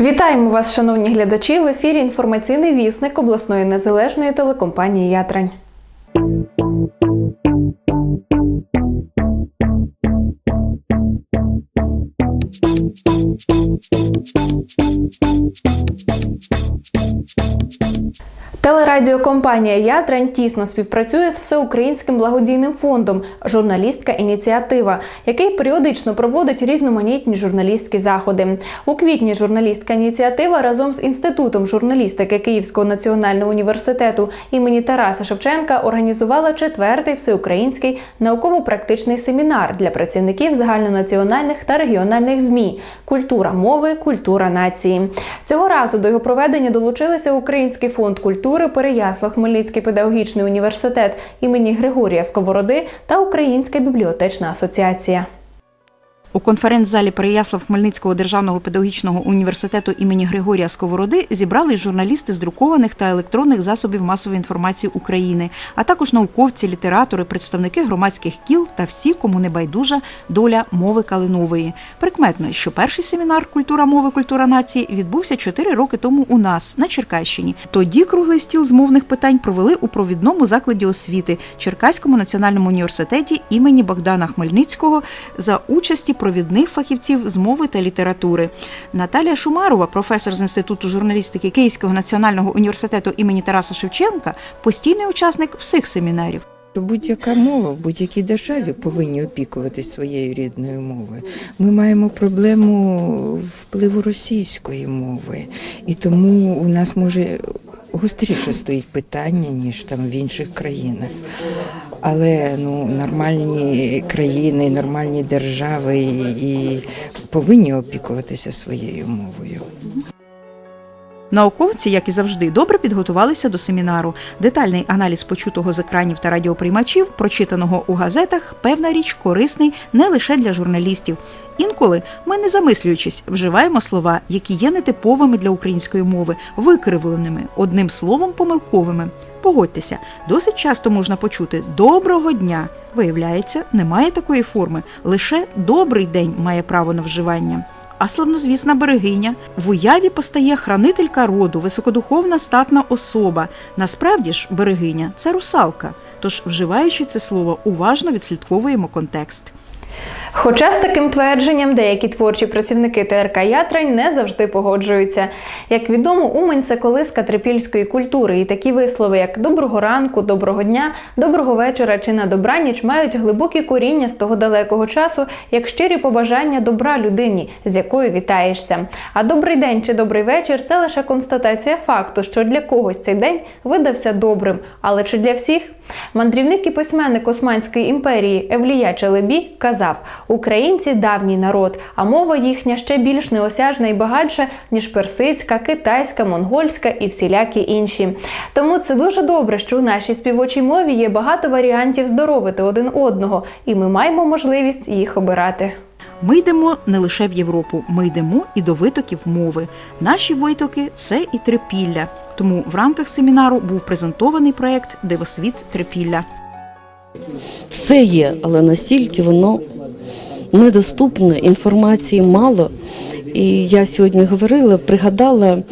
Вітаємо вас, шановні глядачі. В ефірі інформаційний вісник обласної незалежної телекомпанії Ятрань. Телерадіокомпанія Ятрань тісно співпрацює з всеукраїнським благодійним фондом Журналістська ініціатива, який періодично проводить різноманітні журналістські заходи. У квітні журналістська ініціатива разом з інститутом журналістики Київського національного університету імені Тараса Шевченка організувала четвертий всеукраїнський науково-практичний семінар для працівників загальнонаціональних та регіональних змі Культура мови, культура нації. Цього разу до його проведення долучилися Український фонд культури, Переяслав Хмельницький педагогічний університет імені Григорія Сковороди та Українська бібліотечна асоціація. У конференц-залі Переяслав Хмельницького державного педагогічного університету імені Григорія Сковороди зібрались журналісти з друкованих та електронних засобів масової інформації України, а також науковці, літератори, представники громадських кіл та всі, кому не байдужа доля мови калинової. Прикметно, що перший семінар Культура мови, культура нації відбувся чотири роки тому у нас на Черкащині. Тоді круглий стіл з мовних питань провели у провідному закладі освіти Черкаському національному університеті імені Богдана Хмельницького за участі провідних фахівців з мови та літератури. Наталія Шумарова, професор з інституту журналістики Київського національного університету імені Тараса Шевченка, постійний учасник всіх семінарів. Будь-яка мова в будь-якій державі повинні опікуватись своєю рідною мовою. Ми маємо проблему впливу російської мови, і тому у нас може гостріше стоїть питання, ніж там в інших країнах. Але ну нормальні країни, нормальні держави і повинні опікуватися своєю мовою. Науковці, як і завжди, добре підготувалися до семінару. Детальний аналіз почутого з екранів та радіоприймачів, прочитаного у газетах, певна річ корисний не лише для журналістів. Інколи ми, не замислюючись, вживаємо слова, які є нетиповими для української мови, викривленими, одним словом, помилковими. Погодьтеся, досить часто можна почути доброго дня. Виявляється, немає такої форми. Лише добрий день має право на вживання. А славнозвісна берегиня в уяві постає хранителька роду, високодуховна статна особа. Насправді ж, берегиня це русалка. Тож, вживаючи це слово, уважно відслідковуємо контекст. Хоча з таким твердженням деякі творчі працівники ТРК Ятрань не завжди погоджуються. Як відомо, Умань це колиска трипільської культури, і такі вислови, як доброго ранку, доброго дня, доброго вечора чи на добраніч мають глибокі коріння з того далекого часу, як щирі побажання добра людині, з якою вітаєшся. А добрий день чи добрий вечір це лише констатація факту, що для когось цей день видався добрим, але чи для всіх? Мандрівник і письменник Османської імперії Евлія Челебі казав: Українці давній народ, а мова їхня ще більш неосяжна і багатша, ніж персидська, китайська, монгольська і всілякі інші. Тому це дуже добре, що у нашій співочій мові є багато варіантів здоровити один одного, і ми маємо можливість їх обирати. Ми йдемо не лише в Європу, ми йдемо і до витоків мови. Наші витоки це і трипілля. Тому в рамках семінару був презентований проект Дивосвіт Трипілля. Все є, але настільки воно недоступне, інформації мало. І я сьогодні говорила, пригадала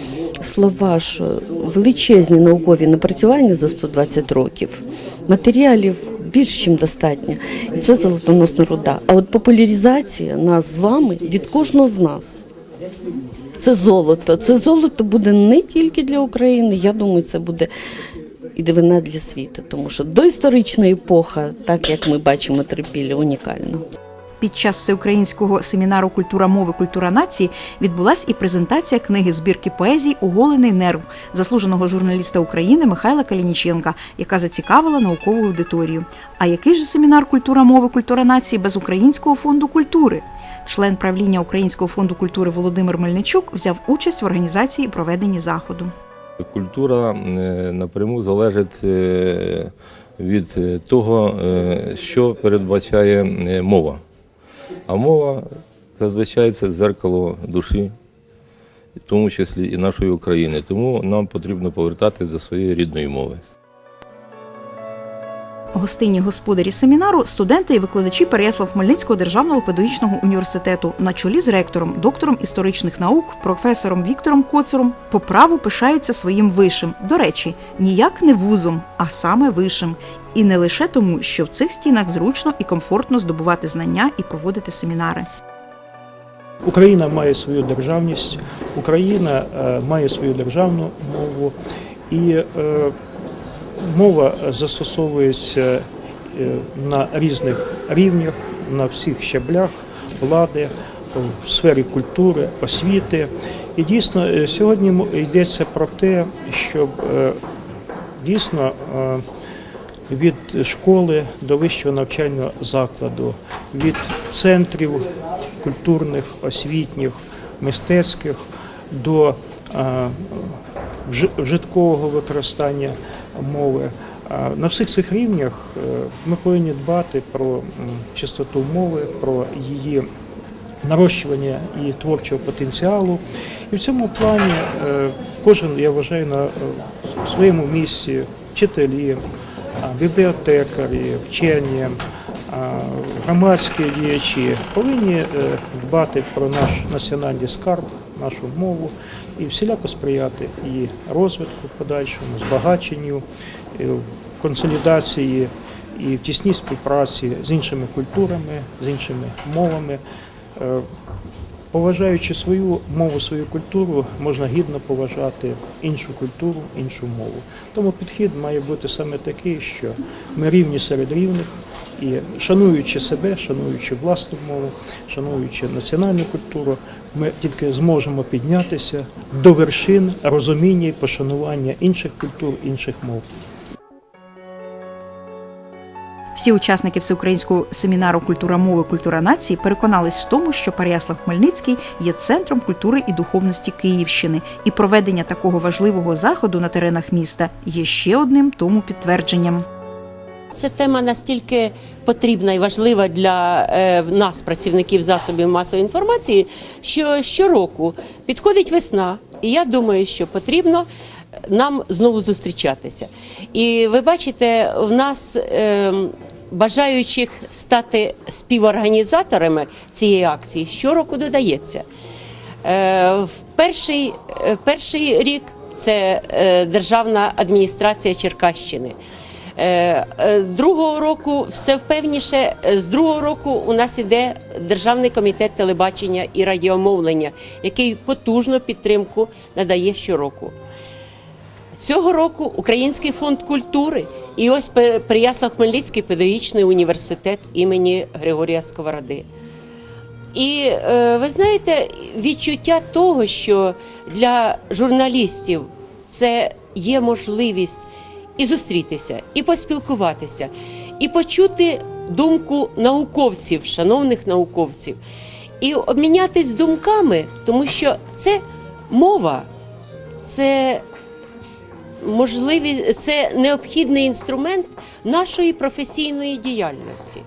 слова, що величезні наукові напрацювання за 120 років, матеріалів більш чим достатньо. І це золотоносна руда. А от популяризація нас з вами від кожного з нас. Це золото. Це золото буде не тільки для України. Я думаю, це буде і дивина для світу, тому що доісторична епоха, так як ми бачимо трипілля, унікальна. Під час всеукраїнського семінару Культура мови, культура нації відбулась і презентація книги збірки поезій Оголений нерв заслуженого журналіста України Михайла Калініченка, яка зацікавила наукову аудиторію. А який же семінар Культура мови, культура нації без Українського фонду культури? Член правління Українського фонду культури Володимир Мельничук взяв участь в організації і проведенні заходу. Культура е, напряму залежить е, від того, е, що передбачає мова. А мова зазвичай це дзеркало душі, в тому числі і нашої України. Тому нам потрібно повертатися до своєї рідної мови. Гостинні господарі семінару студенти і викладачі Переяслав-Хмельницького державного педагогічного університету на чолі з ректором, доктором історичних наук, професором Віктором Коцуром по праву пишаються своїм вишим. До речі, ніяк не вузом, а саме вишим. І не лише тому, що в цих стінах зручно і комфортно здобувати знання і проводити семінари. Україна має свою державність, Україна е, має свою державну мову, і е, мова застосовується е, на різних рівнях, на всіх щаблях влади, в сфері культури, освіти. І дійсно е, сьогодні йдеться про те, щоб е, дійсно від школи до вищого навчального закладу, від центрів культурних, освітніх, мистецьких до вжиткового використання мови. На всіх цих рівнях е, ми повинні дбати про чистоту мови, про її нарощування і творчого потенціалу. І в цьому плані е, кожен, я вважаю, на е, своєму місці вчителі, бібліотекарі, вчені, громадські діячі повинні е, дбати про наш національний скарб, нашу мову і всіляко сприяти її розвитку подальшому, збагаченню, е, консолідації і в тісній співпраці з іншими культурами, з іншими мовами. Е, Поважаючи свою мову, свою культуру, можна гідно поважати іншу культуру, іншу мову. Тому підхід має бути саме такий, що ми рівні серед рівних і шануючи себе, шануючи власну мову, шануючи національну культуру, ми тільки зможемо піднятися до вершин розуміння і пошанування інших культур, інших мов. Всі учасники всеукраїнського семінару Культура мови, культура нації переконались в тому, що Переяслав Хмельницький є центром культури і духовності Київщини, і проведення такого важливого заходу на теренах міста є ще одним тому підтвердженням. Ця тема настільки потрібна і важлива для е, нас, працівників засобів масової інформації, що щороку підходить весна, і я думаю, що потрібно нам знову зустрічатися. І ви бачите, в нас е, бажаючих стати співорганізаторами цієї акції щороку додається. Е, В перший, е, перший рік це е, Державна адміністрація Черкащини. Е, е, Другого року все впевніше. е, З другого року у нас іде Державний комітет телебачення і радіомовлення, який потужну підтримку надає щороку. Цього року Український фонд культури і ось Переяслав-Хмельницький педагогічний університет імені Григорія Сковороди. І ви знаєте, відчуття того, що для журналістів це є можливість і зустрітися, і поспілкуватися, і почути думку науковців, шановних науковців, і обмінятись думками, тому що це мова, це можливість, це необхідний інструмент нашої професійної діяльності.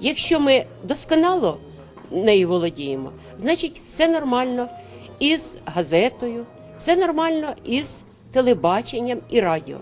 Якщо ми досконало нею володіємо, значить все нормально із газетою, все нормально із телебаченням і радіо.